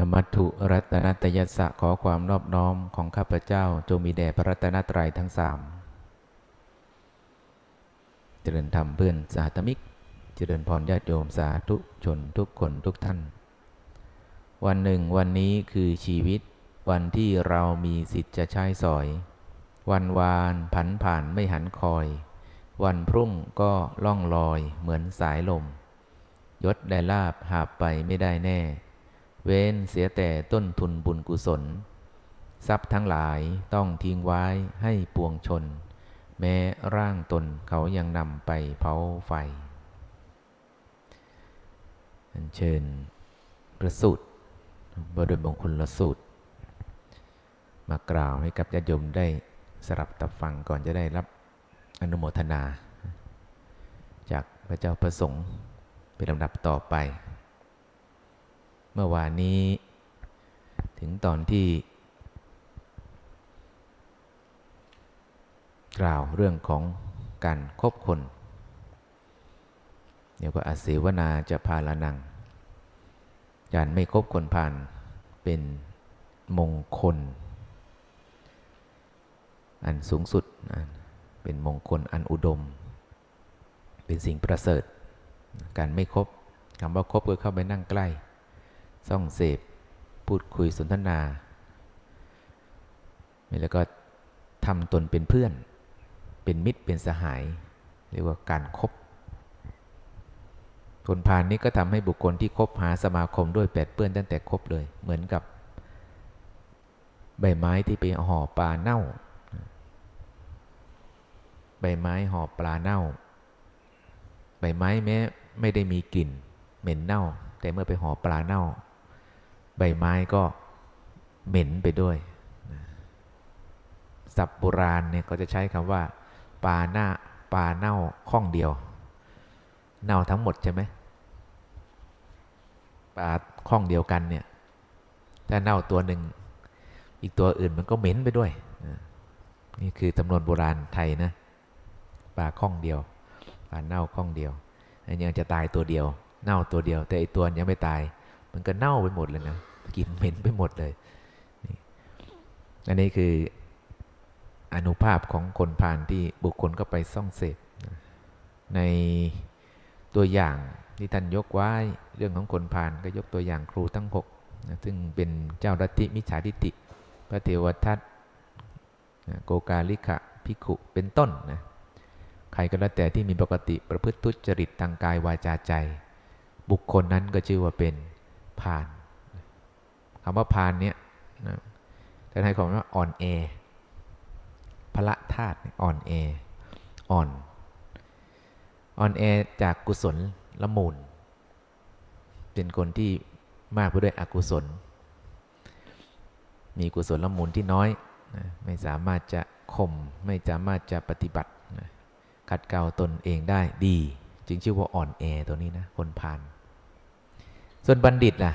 นมัตถุรัตนตยัสสะขอความนอบน้อมของข้าพเจ้า จงมีแด่พระรัตนตรัยทั้งสามเจริญธรรมเพื่อนสาธมิก เจริญพรญาติโยมสาธุชนทุกคนทุกท่าน วันหนึ่งวันนี้คือชีวิต วันที่เรามีสิทธิ์จะใช้สอย วันวานผันผ่านไม่หันคอย วันพรุ่งก็ล่องลอยเหมือนสายลม ยศได้ลาบหาบไปไม่ได้แน่ เว้นเสียแต่ต้นทุนบุญกุศล ทรัพย์ทั้งหลายต้องทิ้งไว้ให้ปวงชน แม้ร่างตนเขายังนำไปเผาไฟอัญเชิญพระสูตรบรมมงคลละสูตร มากล่าวให้กับญาติโยมได้สรับตับฟังก่อนจะได้รับอนุโมทนา จากพระเจ้าประสงค์เป็นลำดับต่อไป เมื่อวานนี้ ถึงตอนที่ กล่าวเรื่องของการคบคน เดี๋ยวก็อาศิวนาจะพาละนังการไม่คบคนผ่านเป็นมงคล อันสูงสุดนะเป็นมงคลอันอุดม เป็นสิ่งประเสริฐ การไม่คบคำว่าคบก็เข้าไปนั่งใกล้ ส่องเสพ พูดคุยสนทนา แล้วก็ทำตนเป็นเพื่อน เป็นมิตรเป็นสหาย เรียกว่าการครบคนพาลนี้ก็ทำให้บุคคลที่คบหาสมาคมด้วยแปดเปื้อนตั้งแต่คบเลย เหมือนกับ ใบไม้ที่ไปห่อปลาเน่า ใบไม้ห่อปลาเน่า ใบไม้แม้ไม่ได้มีกลิ่น เหม็นเน่า แต่เมื่อไปห่อปลาเน่า ใบไม้ก็เหม็นไปด้วยศัพท์โบราณเนี่ยก็จะใช้คำว่าปลาหน้าปลาเน่าข้องเดียว เน่าทั้งหมดใช่ไหมปลาข้องเดียวกันเนี่ยถ้าเน่าตัวหนึ่งอีกตัวอื่นมันก็เหม็นไปด้วย นี่คือจำนวนโบราณไทยนะปลาข้องเดียวปลาเน่าข้องเดียวอันยังจะตายตัวเดียว เน่าตัวเดียว แต่อีตัวยังไม่ตาย มันก็เน่าไปหมดเลยนะ กินเหม็นไปหมดเลยอันนี้คืออนุภาพของคนผ่านที่บุคคลก็ไปซ่องเสพในตัวอย่างที่ท่านยกไว้เรื่องของคนผ่านก็ยกตัวอย่างครูทั้งหกนะซึ่งเป็นเจ้ารัติมิจฉาทิฏฐิพระเทวทัตนะโกกาลิขะพิขุเป็นต้นนะใครก็แล้วแต่ที่มีปกติประพฤติทุจริตทางกายวาจาใจ บุคคลนั้นก็ชื่อว่าเป็นพาน คำว่าพานเนี่ยนะท่านให้ความว่าอ่อนแอพละธาตุอ่อนแออ่อนอ่อนแอจากกุศลละมูล เป็นคนที่มากไปด้วยอกุศล มีกุศลละมูลที่น้อยนะไม่สามารถจะข่มไม่สามารถจะปฏิบัตินะขัดเกลาตนเองได้ดี จึงชื่อว่าอ่อนแอตัวนี้นะคนพาน ส่วนบัณฑิตล่ะ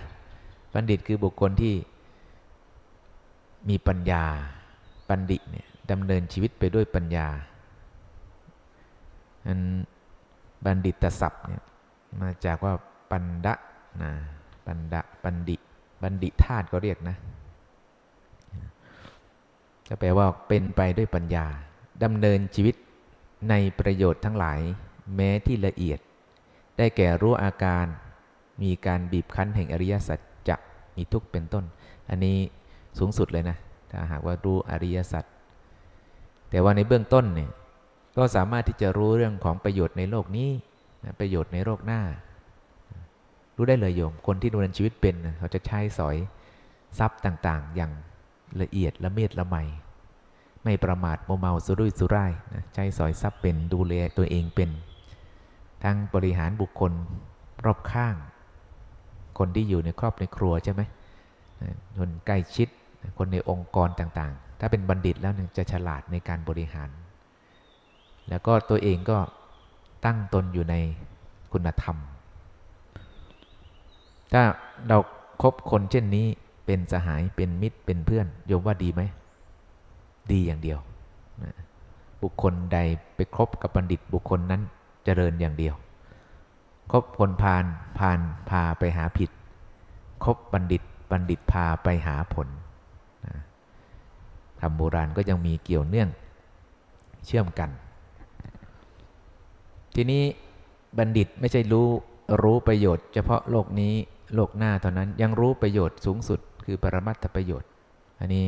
บัณฑิตคือบุคคลที่มีปัญญาบัณฑิตเนี่ยดำเนินชีวิตไปด้วยปัญญาอันบัณฑิตศัพท์เนี่ยมาจากว่าปันดะนะปันดะปันดิบัณฑิตธาตุก็เรียกนะจะแปลว่าเป็นไปด้วยปัญญาดำเนินชีวิตในประโยชน์ทั้งหลาย แม้ที่ละเอียด ได้แก่รู้อาการ มีการบีบคั้นแห่งอริยสัจ มีทุกข์เป็นต้น อันนี้สูงสุดเลยนะ ถ้าหากว่ารู้อริยสัจแต่ว่าในเบื้องต้นเนี่ยก็สามารถที่จะรู้เรื่องของประโยชน์ในโลกนี้ประโยชน์ในโลกหน้า รู้ได้เลยโยม คนที่ดำเนินชีวิตเป็นเขาจะใช้สอยทรัพย์ต่างๆ อย่างละเอียดละเมียดละไมไม่ประมาทโมเมาสุรุ่ยสุร่ายนะใช้สอยทรัพย์เป็นดูแลตัวเองเป็น ทั้งบริหารบุคคลรอบข้าง คนที่อยู่ในครอบในครัวใช่ไหม คนใกล้ชิด คนในองค์กรต่างๆ ถ้าเป็นบัณฑิตแล้วจะฉลาดในการบริหาร แล้วก็ตัวเองก็ตั้งตนอยู่ในคุณธรรม ถ้าเราครบคนเช่นนี้เป็นสหายเป็นมิตรเป็นเพื่อนโยมว่าดีไหม ดีอย่างเดียว บุคคลใดไปคบกับบัณฑิตบุคคลนั้นเจริญอย่างเดียว คบคนพาลพาลพาไปหาผิด คบบัณฑิต บัณฑิตพาไปหาผลธรรมโบราณก็ยังมีเกี่ยวเนื่องเชื่อมกัน ทีนี้บัณฑิตไม่ใช่รู้รู้ประโยชน์ เฉพาะโลกนี้โลกหน้าเท่านั้นยังรู้ประโยชน์สูงสุด คือปรมัตถประโยชน์ อันนี้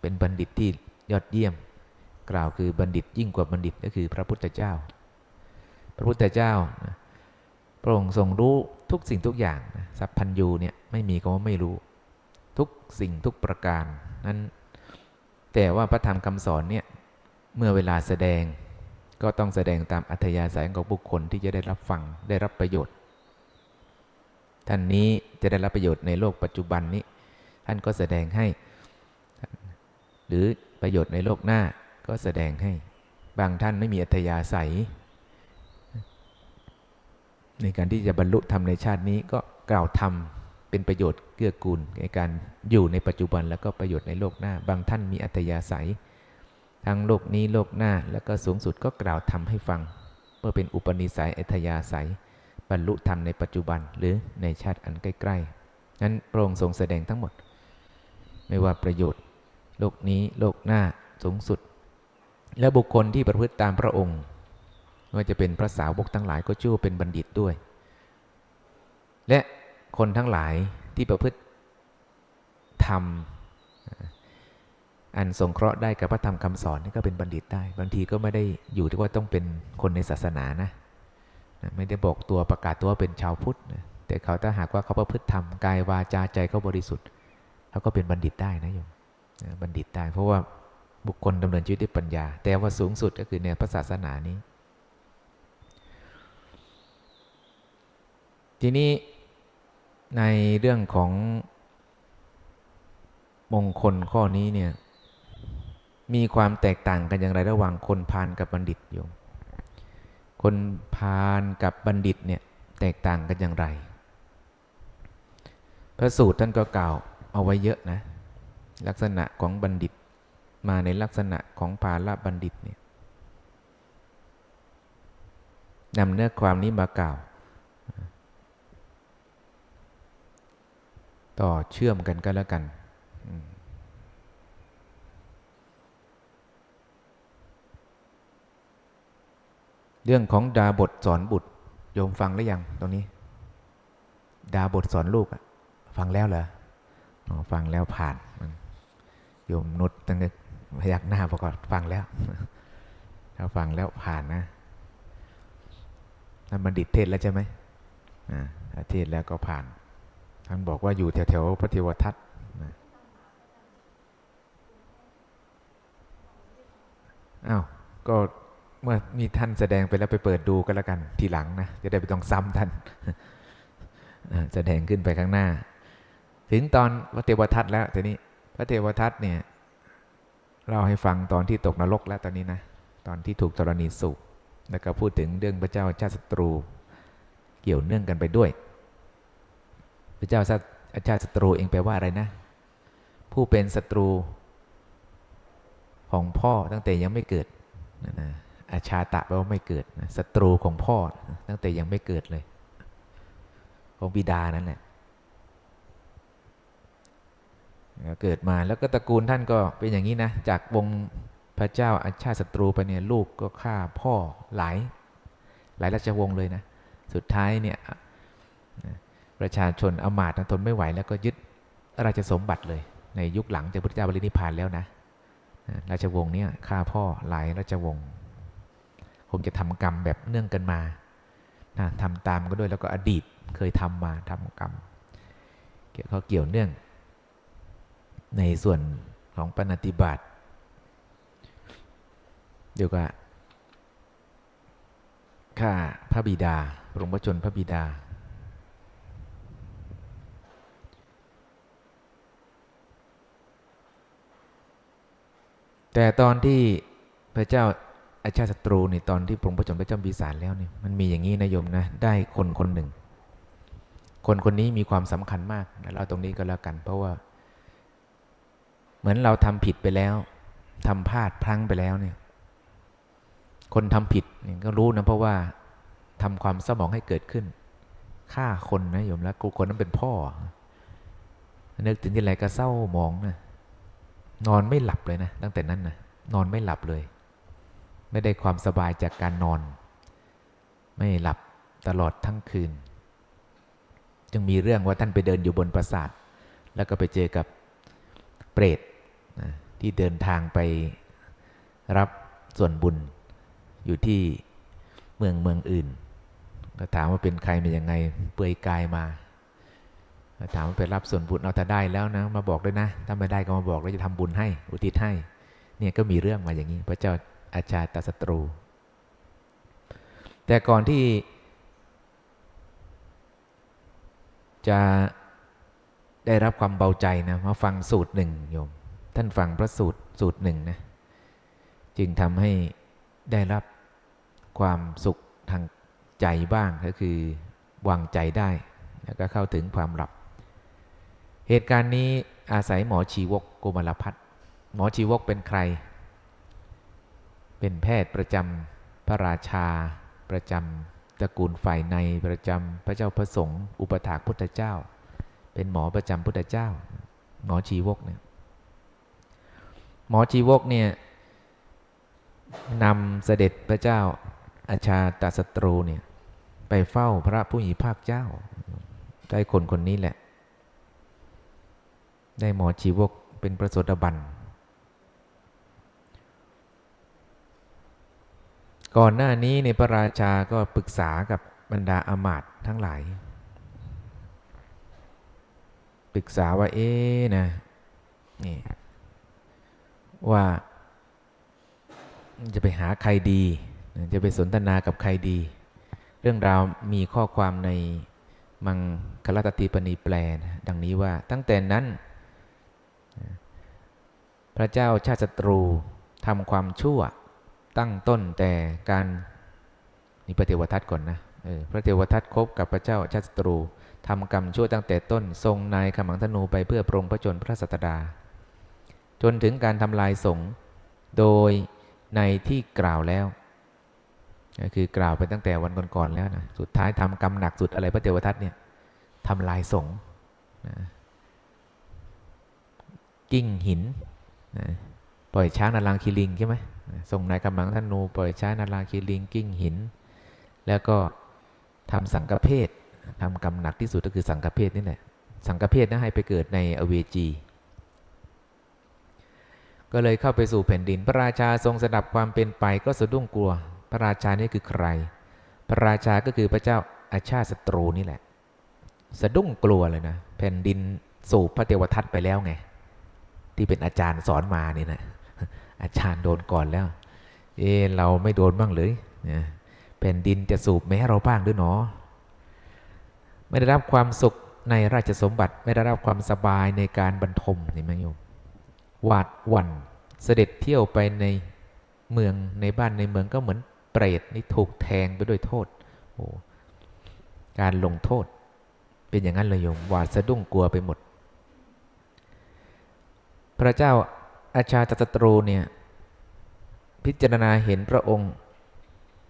เป็นบัณฑิตที่ยอดเยี่ยม กล่าวคือบัณฑิตยิ่งกว่าบัณฑิตก็คือพระพุทธเจ้า พระพุทธเจ้านะ พระองค์ทรงรู้ทุกสิ่งทุกอย่างนะสัพพัญญูเนี่ยไม่มีคำว่าไม่รู้ ทุกสิ่งทุกประการนั้น แต่ว่าพระธรรมคำสอนเนี่ยเมื่อเวลาแสดงก็ต้องแสดงตามอัธยาศัยของบุคคลที่จะได้รับฟังได้รับประโยชน์ ท่านนี้จะได้รับประโยชน์ในโลกปัจจุบันนี้ ท่านก็แสดงให้ หรือประโยชน์ในโลกหน้าก็แสดงให้ บางท่านไม่มีอัธยาศัย ในการที่จะบรรลุธรรมในชาตินี้ก็กล่าวธรรมเป็นประโยชน์เกื้อกูลในการอยู่ในปัจจุบันแล้วก็ประโยชน์ในโลกหน้า บางท่านมีอัธยาศัย ทั้งโลกนี้โลกหน้าแล้วก็สูงสุดก็กล่าวธรรมให้ฟัง เพื่อเป็นอุปนิสัยอัธยาศัย บรรลุธรรมในปัจจุบันหรือในชาติอันใกล้ๆนั้นพระองค์ทรงแสดงทั้งหมด ไม่ว่าประโยชน์ โลกนี้โลกหน้าสูงสุด และบุคคลที่ประพฤติตามพระองค์ ไม่ว่าจะเป็นพระสาวกทั้งหลายก็ชื่อเป็นบัณฑิตด้วย และคนทั้งหลายที่ประพฤติธรรมอันสงเคราะห์ได้กับพระธรรมคำสอนนี่ก็เป็นบัณฑิตได้ บางทีก็ไม่ได้อยู่ที่ว่าต้องเป็นคนในศาสนานะไม่ได้บอกตัวประกาศตัวว่าเป็นชาวพุทธนะแต่เขาถ้าหากว่าเขาประพฤติธรรมกายวาจาใจเขาบริสุทธิ์เขาก็เป็นบัณฑิตได้นะโยมบัณฑิตได้ เพราะว่าบุคคลดำเนินชีวิตด้วยปัญญา แต่ว่าสูงสุดก็คือในพระศาสนานี้ ทีนี้ในเรื่องของมงคลข้อนี้เนี่ย มีความแตกต่างกันอย่างไรระหว่างคนพาลกับบัณฑิตโยมคนพาลกับบัณฑิตเนี่ยแตกต่างกันอย่างไร พระสูตรท่านก็กล่าวเอาไว้เยอะนะ ลักษณะของบัณฑิตมาในลักษณะของพาลบัณฑิตเนี่ยนำเนื้อความนี้มากล่าว ต่อเชื่อมกันก็แล้วกัน เรื่องของดาบทสอนบุตร โยมฟังหรือยังตรงนี้ ดาบทสอนลูกอะฟังแล้วเหรอฟังแล้วผ่าน โยมนุชตั้งแต่พยักหน้าประกอบฟังแล้วถ้าฟังแล้วผ่านนะนั่นบัณฑิตเทศแล้วใช่ไหมอ่าถ้าเทศแล้วก็ผ่าน ท่านบอกว่าอยู่แถวๆพระเทวทัตนะอ้าวก็เมื่อมีท่านแสดงไปแล้วไปเปิดดูก็แล้วกันทีหลังนะจะได้ไม่ต้องซ้ำท่านแสดงขึ้นไปข้างหน้า ถึงตอนพระเทวทัตแล้วทีนี้พระเทวทัตเนี่ยเราให้ฟังตอนที่ตกนรกแล้วตอนนี้นะตอนที่ถูกธรณีสูบแล้วก็พูดถึงเรื่องพระเจ้าชาติศัตรูเกี่ยวเนื่องกันไปด้วย พระเจ้าชาติศัตรูเองแปลว่าอะไรนะ ผู้เป็นศัตรูของพ่อตั้งแต่ยังไม่เกิดนะอาชาตะแปลว่าไม่เกิดนะศัตรูของพ่อตั้งแต่ยังไม่เกิดเลย ของบิดานั่นแหละเกิดมาแล้วก็ตระกูลท่านก็เป็นอย่างนี้นะ จากวงพระเจ้าอาชาติศัตรูไปเนี่ยลูกก็ฆ่าพ่อหลาย หลายราชวงศ์เลยนะ สุดท้ายเนี่ย ประชาชนอมาตย์ทนไม่ไหว แล้วก็ยึดราชสมบัติเลย ในยุคหลังจากพระเจ้าบริณิพานแล้วนะ ราชวงศ์เนี่ยฆ่าพ่อหลายราชวงศ์คงจะทำกรรมแบบเนื่องกันมานะทำตามก็ด้วยแล้วก็อดีตเคยทำมาทำกรรมเขาเกี่ยวเนื่อง ในส่วนของปฏิบัติเดียวก็ข้าพระบิดาปรงพระชนพระบิดา แต่ตอนที่พระเจ้าอาชาติศัตรูในตอนที่ปรงพระชนพระเจ้าปีศาจแล้วเนี่ยมันมีอย่างนี้นะโยมนะได้คนคนหนึ่ง คนคนนี้มีความสำคัญมากนะเราตรงนี้ก็แล้วกัน เพราะว่า เหมือนเราทำผิดไปแล้วทำพลาดพลั้งไปแล้วเนี่ย คนทำผิดเนี่ยก็รู้นะเพราะว่าทำความสมองให้เกิดขึ้นฆ่าคนนะโยมแล้วกูคนนั้นเป็นพ่อนึกถึงที่ไรก็เศร้าหมองนะ นอนไม่หลับเลยนะ ตั้งแต่นั้นนะนอนไม่หลับเลย ไม่ได้ความสบายจากการนอน ไม่หลับตลอดทั้งคืน จึงมีเรื่องว่าท่านไปเดินอยู่บนปราสาท แล้วก็ไปเจอกับเปรตนะที่เดินทางไปรับส่วนบุญอยู่ที่เมืองเมืองอื่น ก็ถามว่าเป็นใครเป็นยังไง เปื่อยกายมา ถามว่าไปรับส่วนบุญเอาถ้าได้แล้วนะมาบอกด้วยนะ ถ้าไม่ได้ก็มาบอกแล้วจะทำบุญให้ อุทิศให้ เนี่ยก็มีเรื่องมาอย่างนี้ พระเจ้าอาชาตศัตรู แต่ก่อนที่ จะได้รับความเบาใจนะมาฟังสูตรหนึ่งโยม ท่านฟังพระสูตรสูตรหนึ่งนะจึงทำให้ได้รับความสุขทางใจบ้างก็คือวางใจได้ แล้วก็เข้าถึงความหลับ เหตุการณ์นี้อาศัยหมอชีวกโกมลพัฒน์หมอชีวกเป็นใคร เป็นแพทย์ประจำพระราชา ประจำตระกูลฝ่ายในประจำพระเจ้าพระสงฆ์อุปถากพุทธเจ้า เป็นหมอประจำพุทธเจ้า หมอชีวกเนี่ยหมอชีวกเนี่ยนำเสด็จพระเจ้าอาชาตศัตรูเนี่ยไปเฝ้าพระผู้มีภาคเจ้าได้คนคนนี้แหละ ได้หมอชีวกเป็นประสดบัน ก่อนหน้านี้ในพระราชาก็ปรึกษากับบรรดาอามาตย์ทั้งหลาย ปรึกษาว่าเอ๊ะนะนี่ว่าจะไปหาใครดี จะไปสนทนากับใครดี เรื่องราวมีข้อความในมังคลตติปณีแปลนดังนี้ว่าตั้งแต่นั้น พระเจ้าชาติศัตรูทำความชั่ว ตั้งต้นแต่การนี่พระเทวทัตก่อนนะเออพระเทวทัตคบกับพระเจ้าชาติศัตรูทำกรรมชั่วตั้งแต่ต้นทรงนายขมังธนูไปเพื่อปรงพระชนพระสัตดา จนถึงการทำลายสงโดยในที่กล่าวแล้วคือกล่าวไปตั้งแต่วันก่อนๆแล้วนะสุดท้ายทำกรรมหนักสุดอะไรพระเทวทัตเนี่ยทำลายสงนะกิ้งหิน ปล่อยช้างนาลางคีลิงใช่ไหมส่งนายกำลังธนูปล่อยช้างนาลางคีลิงกิ้งหิน แล้วก็ทำสังฆเพศทำกรรมหนักที่สุดก็คือสังฆเพศนี่แหละสังฆเพศนะให้ไปเกิดในอเวจี ก็เลยเข้าไปสู่แผ่นดิน พระราชาทรงสดับความเป็นไปก็สะดุ้งกลัว พระราชานี่คือใคร พระราชาก็คือพระเจ้าอาชาติศัตรูนี่แหละ สะดุ้งกลัวเลยนะ แผ่นดินสู่พระเทวทัตไปแล้วไง ที่เป็นอาจารย์สอนมานี่นะอาจารย์โดนก่อนแล้ว เออเราไม่โดนบ้างเลยนะแผ่นดินจะสูบแม้เราบ้างหรือหนอ ไม่ได้รับความสุขในราชสมบัติไม่ได้รับความสบายในการบรรทมนี่ไหมโยมหวาดหวั่นเสด็จเที่ยวไปในเมืองในบ้านในเมืองก็เหมือนเปรตนี่ถูกแทงไปด้วยโทษโอ้การลงโทษ เป็นอย่างนั้นเลยโยมหวาดสะดุ้งกลัวไปหมด พระเจ้าอาชาตตรูเนี่ย พิจารณาเห็นพระองค์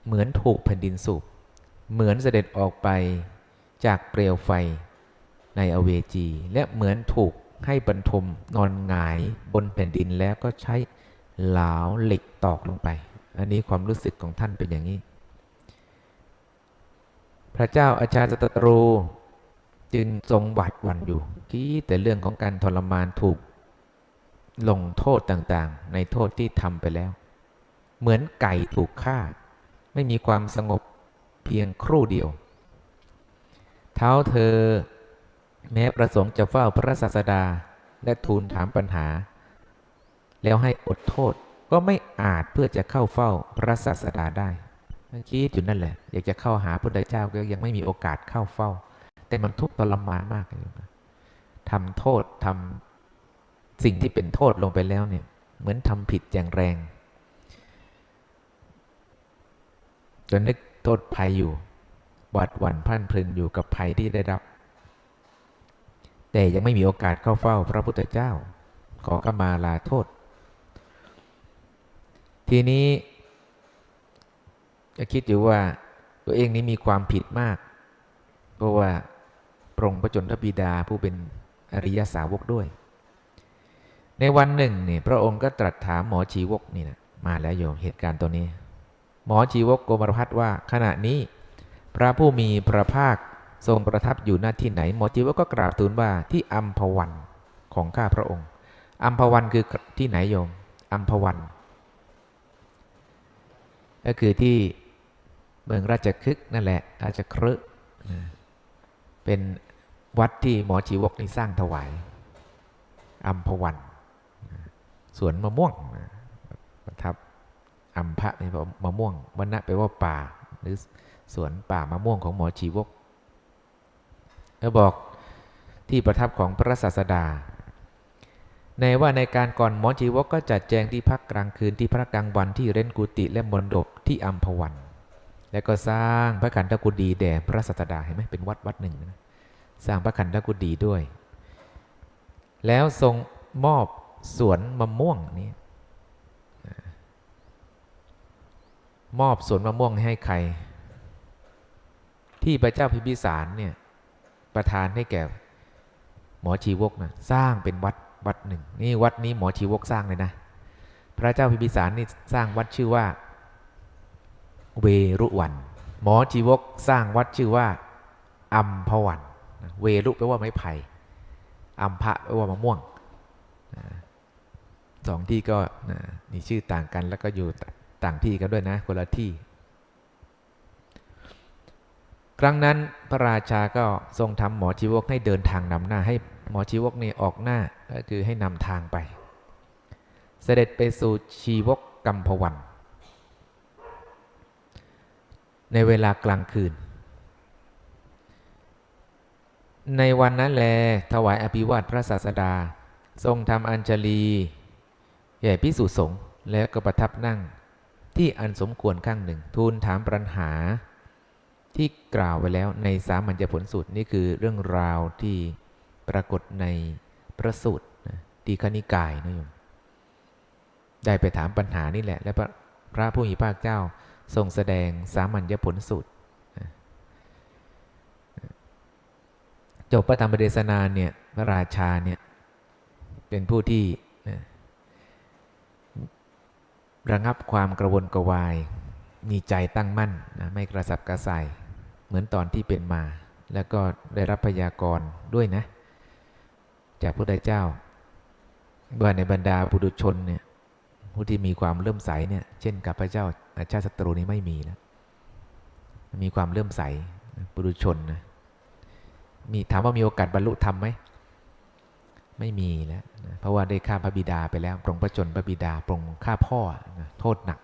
เหมือนถูกแผ่นดินสูบเหมือนเสด็จออกไปจากเปลวไฟในอเวจี และเหมือนถูกให้บรรทมนอนหงายบนแผ่นดินแล้วก็ใช้เหลาเหล็กตอกลงไป อันนี้ความรู้สึกของท่านเป็นอย่างนี้ พระเจ้าอาชาตตรูจึงทรงหวาดหวั่นอยู่คิดแต่เรื่องของการทรมานถูก ลงโทษต่างๆ ในโทษที่ทำไปแล้ว เหมือนไก่ถูกฆ่า ไม่มีความสงบเพียงครู่เดียว เท้าเธอ แม้ประสงค์จะเฝ้าพระศาสดาและทูลถามปัญหา แล้วให้อดโทษก็ไม่อาจเพื่อจะเข้าเฝ้าพระศาสดาได้คิดอยู่นั่นแหละ อยากจะเข้าหาพระเจ้าก็ยังไม่มีโอกาสเข้าเฝ้า แต่มันทุกข์ทรมานมากเลยทำโทษทำ สิ่งที่เป็นโทษลงไปแล้วเนี่ย เหมือนทำผิดอย่างแรงจนนึกโทษภัยอยู่หวาดหวั่นพันพลึงอยู่กับภัยที่ได้รับ แต่ยังไม่มีโอกาสเข้าเฝ้าพระพุทธเจ้า ขอกมาลาโทษ ทีนี้จะคิดอยู่ว่าตัวเองนี้มีความผิดมาก เพราะว่าปรงพระจนทบิดาผู้เป็นอริยสาวกด้วย ในวันหนึ่งเนี่ยพระองค์ก็ตรัสถามหมอชีวกนี่นะมาแล้วโยมเหตุการณ์ตัวนี้ หมอชีวกโกมารพัฒน์ว่า ขณะนี้ พระผู้มีพระภาคทรงประทับอยู่หน้าที่ไหน หมอชีวกก็กราบทูลว่าที่อัมพวันของข้าพระองค์อัมพวันคือที่ไหนโยมอัมพวัน ก็คือที่เมืองราชคฤห์นั่นแหละ ราชคฤห์นะเป็นวัดที่หมอชีวกนี่สร้างถวายอัมพวัน สวนมะม่วงประทับอัมพะนี่แปลมะม่วงวันนะแปลว่าป่า หรือสวนป่ามะม่วงของหมอชีวกแล้วบอกที่ประทับของพระศาสดา ในว่าในการก่อนหมอชีวกก็จัดแจงที่พักกลางคืนที่พระกลางวันที่เร้นกุฏิและมณฑปที่อัมพวัน แล้วก็สร้างพระขันธกุฎีแด่พระศาสดาเห็นไหมเป็นวัดวัดหนึ่งนะสร้างพระขันธกุฎีด้วย แล้วทรงมอบ สวนมะม่วงนี้มอบสวนมะม่วงให้ใคร ที่พระเจ้าพิมพิสารเนี่ยประทานให้แก่หมอชีวกนะสร้างเป็นวัดวัดหนึ่งนี่วัดนี้หมอชีวกสร้างเลยนะ พระเจ้าพิมพิสารนี่สร้างวัดชื่อว่า เวรุวัน หมอชีวกสร้างวัดชื่อว่าอัมพวันเวรุแปลว่าไม้ไผ่อัมพะแปลว่ามะม่วงนะ สองที่ก็นะมีชื่อต่างกันแล้วก็อยู่ต่างที่กันด้วยนะคนละที่ ครั้งนั้นพระราชาก็ทรงทำหมอชีวกให้เดินทางนำหน้าให้หมอชีวกนี่ออกหน้าก็คือให้นำทางไป เสด็จไปสู่ชีวกกัมพวัน ในเวลากลางคืน ในวันนั้นแลถวายอภิวาทพระศาสดา ทรงทำอัญชลี แก่พิสุสงฆ์แล้วก็ประทับนั่งที่อันสมควรข้างหนึ่ง ทูลถามปัญหา ที่กล่าวไว้แล้วในสามัญญผลสูตรนี่คือเรื่องราวที่ปรากฏในพระสูตรนะตีคณิกายนะโยมได้ไปถามปัญหานี่แหละ และพระพระผู้มีพระเจ้าทรงแสดงสามัญญผลสูตรจบพระธรรมเทศนาเนี่ยพระราชาเนี่ยเป็นผู้ที่นะ ระงับความกระวนกระวาย มีใจตั้งมั่นนะไม่กระสับกระส่าย เหมือนตอนที่เป็นมา แล้วก็ได้รับพยากรณ์ด้วยนะ จากพระพุทธเจ้าว่าในบรรดาปุถุชนเนี่ยผู้ที่มีความเลื่อมใสเนี่ยเช่นกับพระเจ้าอาชาติศัตรูนี้ไม่มีแล้วมีความเลื่อมใสปุถุชนนะมีถามว่ามีโอกาสบรรลุธรรมไหม ไม่มีแล้วนะเพราะว่าได้ฆ่าพระบิดาไปแล้ว ปรงพระชนพระบิดา ปรงฆ่าพ่อนะโทษหนัก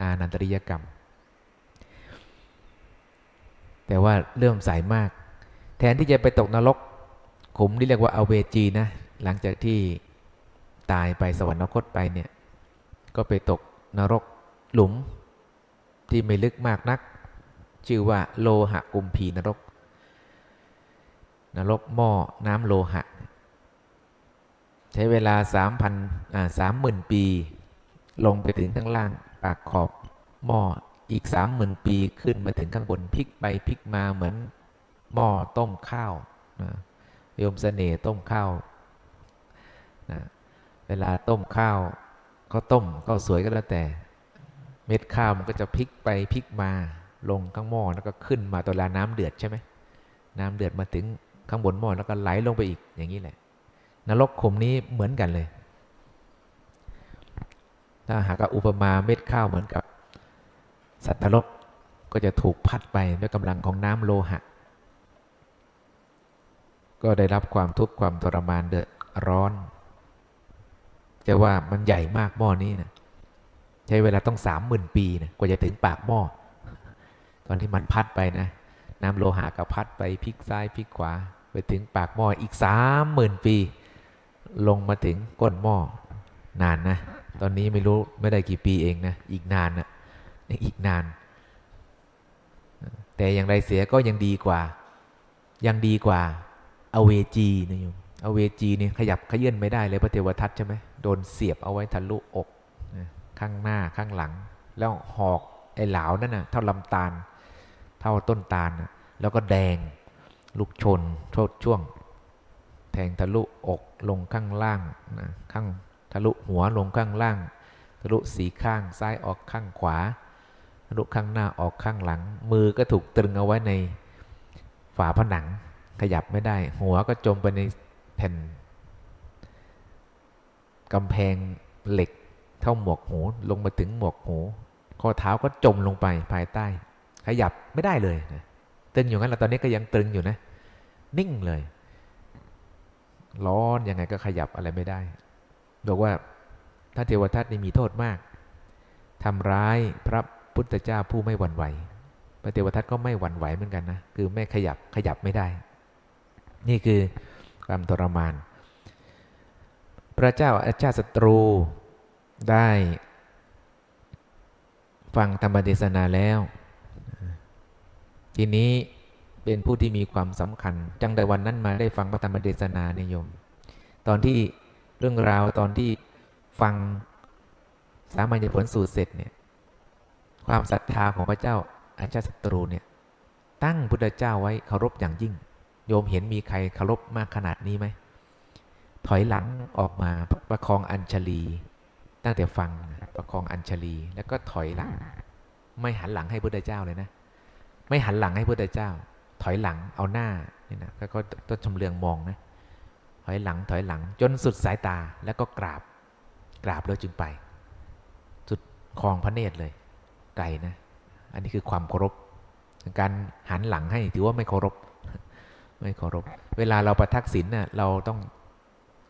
อานันตริยกรรม แต่ว่าเลื่อมใสมาก แทนที่จะไปตกนรกขุมที่เรียกว่าอเวจีนะ หลังจากที่ตายไปสวรรคตไปเนี่ย ก็ไปตกนรกหลุมที่ไม่ลึกมากนัก ชื่อว่าโลหะกุมพีนรก นรกหม้อน้ำโลหะ ใช้เวลาสามพันอ่าสามหมื่นปี ลงไปถึงข้างล่างปากขอบหม้ออีกสามหมื่นปีขึ้นมาถึงข้างบนพลิกไปพลิกมาเหมือนหม้อต้มข้าวนะโยมเสน่ห์ต้มข้าวนะเวลาต้มข้าวก็ต้มข้าวสวยก็แล้วแต่ เม็ดข้าวมันก็จะพลิกไปพลิกมาลงข้างหม้อแล้วก็ขึ้นมาตัวลาน้ำเดือดใช่ไหมน้ำเดือดมาถึงข้างบนหม้อแล้วก็ไหลลงไปอีกอย่างนี้แหละ นรกขุมนี้เหมือนกันเลย ถ้าหากอุปมาเม็ดข้าวเหมือนกับ สัตว์นรกก็จะถูกพัดไปด้วยกำลังของน้ำโลหะ ก็ได้รับความทุกข์ความทรมานเดือดร้อนจะว่ามันใหญ่มากหม้อนี้นะใช้เวลาต้องสามหมื่นปีนะกว่าจะถึงปากหม้อตอนที่มันพัดไปนะ น้ำโลหะก็พัดไปพลิกซ้ายพลิกขวา ไปถึงปากหม้ออีกสามหมื่นปี ลงมาถึงก้นหม้อนานนะ ตอนนี้ไม่รู้ไม่ได้กี่ปีเองนะ อีกนานนะอีกนาน แต่อย่างไรเสียก็ยังดีกว่า ยังดีกว่าอเวจีนะโยมอเวจีนี่ขยับขยื่นไม่ได้เลยพระเทวทัตใช่ไหมโดนเสียบเอาไว้ทะลุอกข้างหน้าข้างหลัง แล้วหอกไอ้เหลานั่นนะ่ะเท่าลำตาล เท่าต้นตาลนะแล้วก็แดง ลูกชนโทษช่วง แทงทะลุอก ลงข้างล่างนะข้างทะลุหัวลงข้างล่าง ทะลุสีข้างซ้ายออกข้างขวา ทะลุข้างหน้าออกข้างหลัง มือก็ถูกตรึงเอาไว้ในฝาผนังขยับไม่ได้ หัวก็จมไปในแผ่นกำแพงเหล็กเท่าหมวกหูลงมาถึงหมวกหูข้อเท้าก็จมลงไปภายใต้ ขยับไม่ได้เลยนะตึงอยู่งั้นแหละตอนนี้ก็ยังตึงอยู่นะ นิ่งเลย ร้อนยังไงก็ขยับอะไรไม่ได้ บอกว่าถ้าเทวทัตนี่มีโทษมากทำร้ายพระพุทธเจ้าผู้ไม่หวั่นไหว พระเทวทัตก็ไม่หวั่นไหวเหมือนกันนะ คือไม่ขยับขยับไม่ได้ นี่คือความทรมาน พระเจ้าอาชาติศัตรูได้ฟังธรรมเทศนาแล้ว ทีนี้ เป็นผู้ที่มีความสำคัญ จังแต่วันนั้นมาได้ฟังพระธรรมเทศนานิยม ตอนที่เรื่องราวตอนที่ฟังสามัญญผลสูตรเสร็จเนี่ย ความศรัทธาของพระเจ้าอาชาติศัตรูเนี่ย ตั้งพุทธเจ้าไว้เคารพอย่างยิ่ง โยมเห็นมีใครเคารพมากขนาดนี้ไหม ถอยหลังออกมาประคองอัญชลี ตั้งแต่ฟังประคองอัญชลีแล้วก็ถอยหลัง ไม่หันหลังให้พุทธเจ้าเลยนะ ไม่หันหลังให้พุทธเจ้า ถอยหลังเอาหน้าเนี่ยนะก็ต้นชมเลืองมองนะถอยหลังถอยหลัง จนสุดสายตาแล้วก็กราบ กราบแล้วจึงไป สุดคลองพระเนตรเลยไกลนะ อันนี้คือความเคารพ การหันหลังให้ถือว่าไม่เคารพ ไม่เคารพ เวลาเราประทักษิณน่ะเราต้อง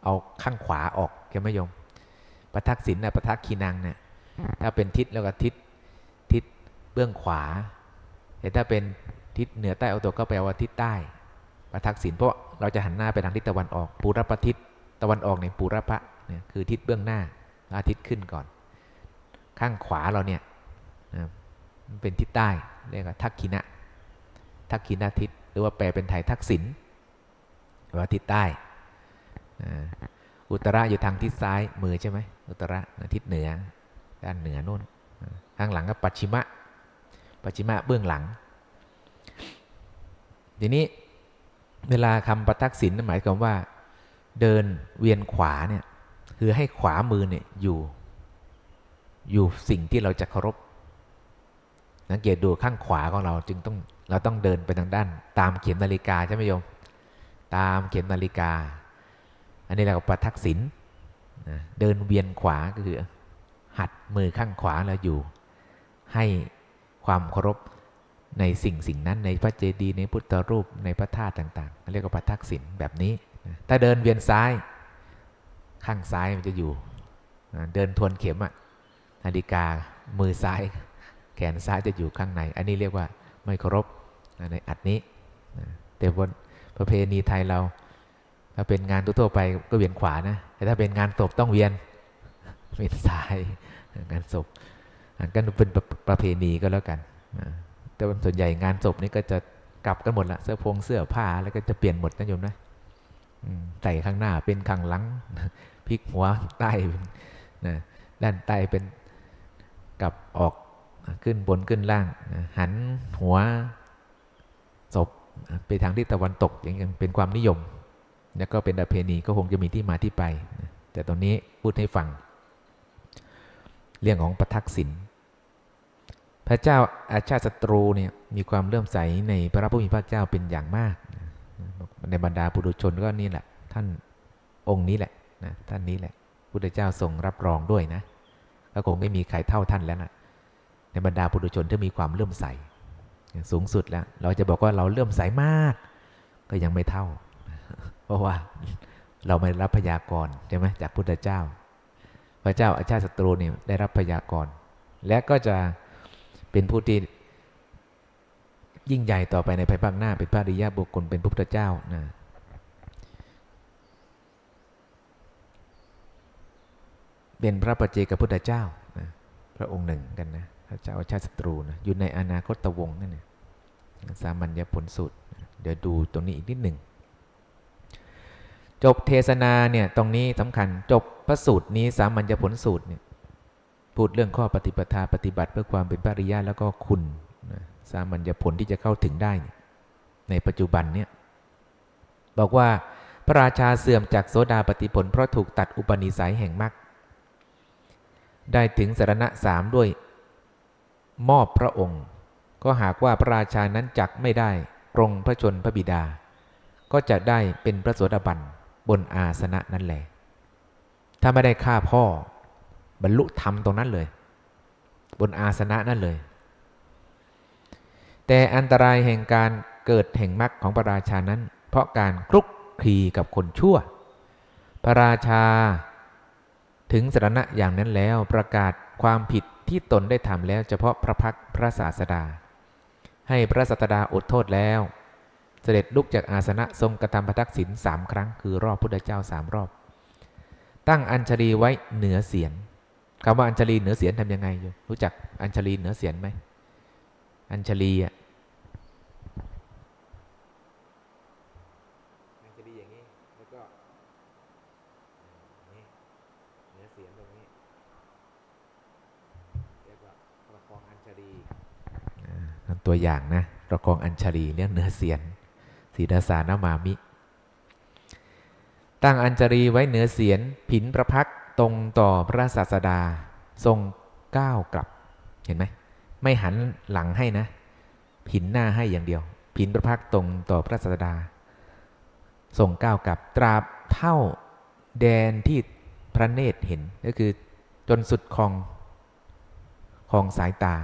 เอาข้างขวาออกแกไม่ยอมประทักษิณน่ะประทักคีนังเนี่ยถ้าเป็นทิศแล้วก็ทิศทิศเบื้องขวา แต่ถ้าเป็น ทิศเหนือใต้เอาตัวก็แปลว่าทิศใต้ประทักษิณเพราะเราจะหันหน้าไปทางทิศตะวันออกปูรปทิศตะวันออกในปูรพะเนี่ยคือทิศเบื้องหน้าอาทิตย์ขึ้นก่อน ข้างขวาเราเนี่ยนะมันเป็นทิศใต้เรียกว่าทักขินะทักขินาทิศหรือว่าแปลเป็นไทยทักษิณว่าทิศใต้อุตระอยู่ทางทิศซ้ายมือใช่ไหมอุตระทิศเหนือด้านเหนือนู่นข้างหลังก็ปัจฉิมะปัจฉิมะเบื้องหลัง ทีนี้เวลาคำประทักษิณหมายความว่า เดินเวียนขวาเนี่ยคือให้ขวามือเนี่ยอยู่ อยู่สิ่งที่เราจะเคารพสังเกตดูข้างขวาของเราจึงต้องเราต้องเดินไปทางด้าน ตามเข็มนาฬิกาใช่ไหมโยม ตามเข็มนาฬิกา อันนี้เราก็ประทักษิณเดินเวียนขวาก็คือหัดมือข้างขวาเราอยู่ ให้ความเคารพ ในสิ่งสิ่งนั้นในพระเจดีย์ในพุทธรูปในพระธาตุต่างๆเรียกว่าประทักษิณแบบนี้ ถ้าเดินเวียนซ้าย ข้างซ้ายมันจะอยู่ เดินทวนเข็มอะนาฬิกามือซ้าย แขนซ้ายจะอยู่ข้างใน อันนี้เรียกว่าไม่เคารพในอัดนี้ แต่บนประเพณีไทยเราถ้าเป็นงานทั่วไปก็เวียนขวานะแต่ถ้าเป็นงานศพต้องเวียนเวียนซ้ายงานศพก็เป็นประเพณีก็แล้วกัน แต่ส่วนใหญ่งานศพนี่ก็จะกลับกันหมดละเสื้อพงเสื้อผ้าแล้วก็จะเปลี่ยนหมดนะโยมนะใส่ข้างหน้าเป็นข้างหลังพลิกหัวใต้นะด้านใต้เป็นกลับออกขึ้นบนขึ้นล่างหันหัวศพไปทางทิศตะวันตกอย่างเป็นความนิยม แล้วก็เป็นประเพณีก็คงจะมีที่มาที่ไป แต่ตอนนี้พูดให้ฟัง เรื่องของประทักษิณ พระเจ้าอาชาติศัตรูเนี่ยมีความเลื่อมใสในพระผู้มีพระเจ้าเป็นอย่างมาก ในบรรดาปุถุชนก็นี่แหละ ท่านองค์นี้แหละนะท่านนี้แหละพุทธเจ้าทรงรับรองด้วยนะก็คงไม่มีใครเท่าท่านแล้วนะในบรรดาปุถุชนที่มีความเลื่อมใสสูงสุดแล้ว เราจะบอกว่าเราเลื่อมใสมาก ก็ยังไม่เท่า เพราะว่าเราไม่รับพยากรณ์ใช่ไหมจากพุทธเจ้า พระเจ้าอาชาติศัตรูเนี่ยได้รับพยากรณ์และก็จะ เป็นผู้ที่ยิ่งใหญ่ต่อไปในภายภาคหน้า เป็นพระริยาบุคคลเป็นพระพุทธเจ้านะเป็นพระปัจเจกพุทธเจ้านะพระองค์หนึ่งกันนะพระเจ้าชาติศัตรูนะอยู่ในอนาคตวงศ์นั่นนะสามัญญผลสุดเดี๋ยวดูตรงนี้อีกนิดหนึ่งจบเทศนาเนี่ยตรงนี้สำคัญจบพระสูตรนี้สามัญญผลสูตรเนี่ย พูดเรื่องข้อปฏิปทาปฏิบัติเพื่อความเป็นพระอริยะแล้วก็คุณนะสามัญญผลที่จะเข้าถึงได้ ในปัจจุบันเนี่ยบอกว่าพระราชาเสื่อมจากโสดาปฏิผล เพราะถูกตัดอุปนิสัยแห่งมรรคได้ถึงสารณะสามด้วย มอบพระองค์ ก็หากว่าพระราชานั้นจักไม่ได้ปรงพระชนพระบิดา ก็จะได้เป็นพระโสดาบันบนอาสนะนั่นแหละถ้าไม่ได้ฆ่าพ่อ บรรลุธรรมตรงนั้นเลย บนอาสนะนั่นเลย แต่อันตรายแห่งการเกิดแห่งมรรคของพระราชานั้น เพราะการคลุกคลีกับคนชั่ว พระราชาถึงสถานะอย่างนั้นแล้วประกาศความผิดที่ตนได้ทำแล้วเฉพาะพระพักพระศาสดา ให้พระสัตดาอดโทษแล้ว เสด็จลุกจากอาสนะทรงกระทำประทักษิณสามครั้งคือรอบพุทธเจ้าสามรอบ ตั้งอัญชลีไว้เหนือเสียน คำว่าอัญชลีเหนือเสียนทำยังไงโยมรู้จักอัญชลีเหนือเสียนไหมอัญชลีอะอัญชลีอย่างนี้แล้วก็นี่เหนือเสียนตรงนี้เรียกว่าประคองอัญชลีนั่นตัวอย่างนะประคองอัญชลีเรียกเหนือเสียนศีดาสานามามิ ตั้งอัญชลีไว้เหนือเสียนผินประพัก ตรงต่อพระศาสดาทรงก้าวกลับเห็นไหมไม่หันหลังให้นะผินหน้าให้อย่างเดียว ผินประพักตรงต่อพระศาสดาทรงก้าวกลับตราบเท่าแดนที่พระเนตรเห็นก็คือจนสุดคองคองสายตา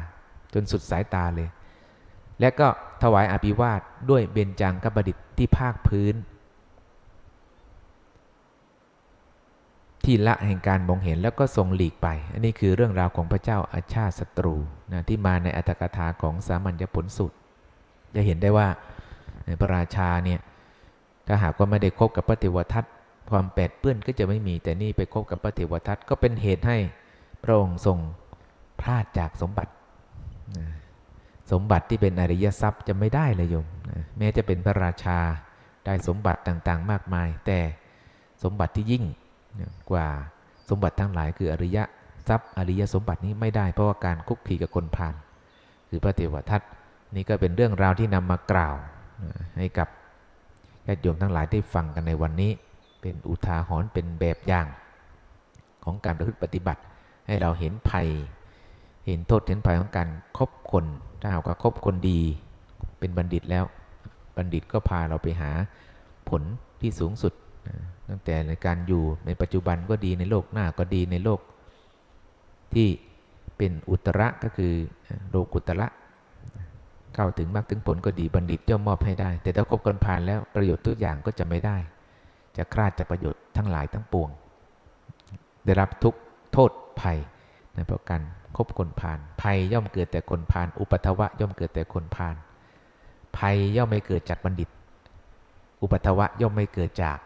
จนสุดสายตาเลย และก็ถวายอภิวาทด้วยเบญจังกบดิษฐ์ที่ภาคพื้น ที่ละแห่งการมองเห็นแล้วก็ทรงหลีกไป อันนี้คือเรื่องราวของพระเจ้าอาชาติศัตรูนะที่มาในอัตถกถาของสามัญญผลสุดจะเห็นได้ว่าในพระราชาเนี่ยถ้าหากว่าไม่ได้คบกับพระเทวทัตความแปดเปื้อนก็จะไม่มีแต่นี่ไปคบกับพระเทวทัตก็เป็นเหตุให้พระองค์ทรงพลาดจากสมบัติ สมบัติที่เป็นอริยทรัพย์จะไม่ได้เลยโยมแม้จะเป็นพระราชาได้สมบัติต่างๆ มากมาย แต่สมบัติที่ยิ่ง กว่าสมบัติทั้งหลายคืออริยะทรัพย์อริยสมบัตินี้ไม่ได้เพราะว่าการคุกคีกับคนพาลคือพระเทวทัตนี่ก็เป็นเรื่องราวที่นำมากล่าวให้กับญาติโยมทั้งหลายได้ฟังกันในวันนี้ เป็นอุทาหรณ์เป็นแบบอย่างของการประพฤติปฏิบัติ ให้เราเห็นภัย เห็นโทษเห็นภัยของการคบคนถ้าหากว่าคบคนดี เป็นบัณฑิตแล้ว บัณฑิตก็พาเราไปหาผลที่สูงสุด ตั้งแต่ในการอยู่ในปัจจุบันก็ดีในโลกหน้าก็ดีในโลก ที่เป็นอุตระก็คือโลกุตระเข้าถึงมรรคถึงผลก็ดีบัณฑิตย่อมมอบให้ได้ แต่ถ้าคบกันผ่านแล้วประโยชน์ทุกอย่างก็จะไม่ได้ จะคลาดจากประโยชน์ทั้งหลายทั้งปวง ได้รับทุกโทษภัยในเพราะการคบคนผ่านภัยย่อมเกิดแต่คนผ่าน อุปัทวะย่อมเกิดแต่คนผ่านภัยย่อมไม่เกิดจากบัณฑิต อุปัทวะย่อมไม่เกิดจาก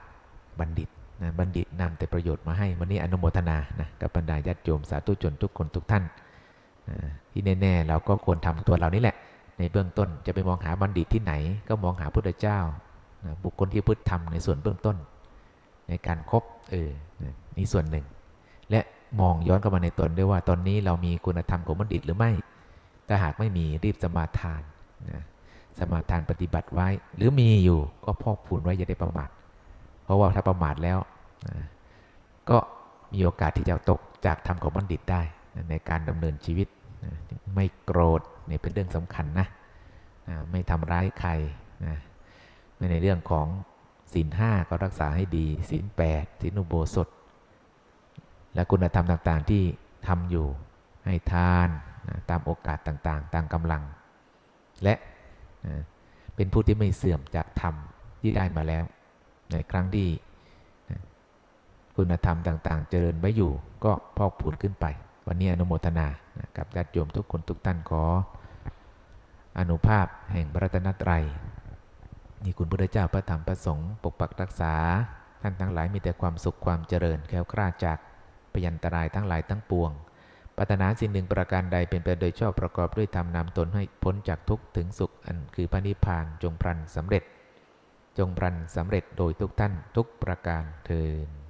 บัณฑิตนะบัณฑิตนำแต่ประโยชน์มาให้วันนี้อนุโมทนานะกับบรรดาญาติโยมสาธุชนทุกคนทุกท่านนะที่แน่ๆเราก็ควรทำตัวเรานี่แหละ ในเบื้องต้นจะไปมองหาบัณฑิตที่ไหน ก็มองหาพุทธเจ้านะบุคคลที่พุทธธรรมในส่วนเบื้องต้น ในการครบเออนี่ส่วนหนึ่ง และมองย้อนกลับมาในตนด้วยว่าตอนนี้เรามีคุณธรรมของบัณฑิตหรือไม่ ถ้าหากไม่มีรีบสมาทานนะสมาทานปฏิบัติไว้ หรือมีอยู่ก็พอกพูนไว้อย่าได้ประมาท ราะว่าถ้าประมาทแล้ว ก็มีโอกาสที่จะตกจากธรรมของบัณฑิตได้ในการดำเนินชีวิต ไม่โกรธเนี่ยเป็นเรื่องสำคัญนะไม่ทำร้ายใครนะในเรื่องของศีลห้าก็รักษาให้ดีศีลแปดศีลอุโบสถ และคุณธรรมต่างๆที่ทำอยู่ให้ทานนะตามโอกาสต่างๆ ตามกำลัง และนะเป็นผู้ที่ไม่เสื่อมจากธรรมที่ได้มาแล้ว ในครั้งที่คุณธรรมต่าง ๆ เจริญไว้อยู่ ก็พอกพูนขึ้นไป วันนี้อนุโมทนากับญาติโยมทุกคนทุกท่านขออนุภาพแห่งพระรัตนตรัยนี่คุณพระเจ้าพระธรรมพระสงฆ์ปกปักรักษา ท่านทั้งหลายมีแต่ความสุขความเจริญแคล้วคลาดจากพยันตรายทั้งหลายทั้งปวงปรารถนาสิ่งหนึ่งประการใดเป็นไปโดยชอบประกอบด้วยธรรมนำตนให้พ้นจากทุกข์ถึงสุขอันคือพระนิพพานจงพรันสำเร็จ จงพรันสำเร็จโดยทุกท่านทุกประการเทิน